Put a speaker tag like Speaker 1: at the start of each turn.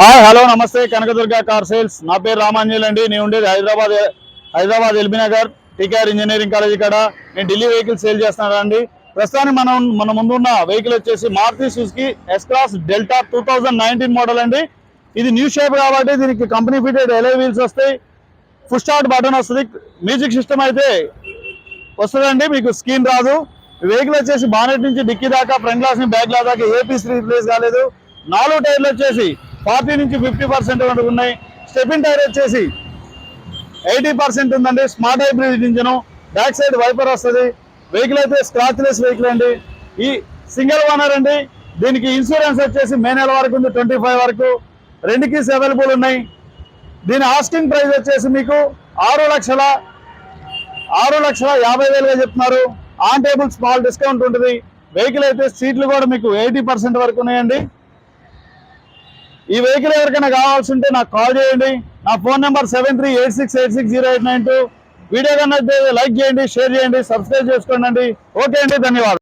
Speaker 1: Hi hello నమస్తే. Kanakadurga car sales. నా పేరు రామాంజల్ అండి. నేను ఉండేది Hyderabad Hyderabad LB Nagar TKR engineering college కాడ నేను ఢిల్లీ వెహికల్ సేల్ చేస్తున్నాను అండి? ప్రస్తుతానికి మనం మన ముందున్న వెహికల్ వచ్చేసి Maruti Suzuki S class delta two nineteen model అండి. ఇది న్యూ షేప్ కాబట్టి దీనికి కంపెనీ ఫిటెడ్ ఎలై వీల్స్ వస్తాయి. ఫుల్ స్టార్ట్ బటన్ వస్తుంది. మ్యూజిక్ సిస్టమ్ అయితే వస్తుందండి. మీకు స్క్రీన్ రాదు. వెహికల్ వచ్చేసి బానెట్ నుంచి డిక్కీ దాకా ఫ్రంట్ గ్లాస్ నుంచి బ్యాక్ గ్లాస్ దాకా ఏ పీస్ రీప్లేస్ కాలేదు. నాలుగు టైర్లు వచ్చేసి ఫార్టీ నుంచి ఫిఫ్టీ పర్సెంట్ వరకు ఉన్నాయి. స్టెపిన్ టైర్ వచ్చేసి ఎయిటీ పర్సెంట్ ఉందండి. Smart hybrid engine. Back side wiper వస్తుంది. వెహికల్ అయితే స్క్రాచ్లెస్ వెహికల్ అండి. ఈ సింగిల్ ఓనర్ అండి. దీనికి ఇన్సూరెన్స్ వచ్చేసి మే నెల వరకు ఉంది ట్వంటీ ఫైవ్ వరకు. రెండు కీస్ అవైలబుల్ ఉన్నాయి. దీని ఆస్కింగ్ ప్రైస్ వచ్చేసి మీకు ఆరు లక్షల ఆరు లక్షల యాభై వేలుగా చెప్తున్నారు. ఆన్ టేబుల్ స్మాల్ డిస్కౌంట్ ఉంటుంది. వెహికల్ అయితే సీట్లు కూడా మీకు ఎయిటీ పర్సెంట్ వరకు ఉన్నాయండి. ఈ వెహికల్ ఎవరికైనా కావాల్సి ఉంటే నాకు కాల్ చేయండి. నా phone number seven three eight six eight six zero eight nine two. Video కన్నా లైక్ చేయండి షేర్ చేయండి సబ్స్క్రైబ్ చేసుకోండి. ఓకే అండి ధన్యవాదాలు.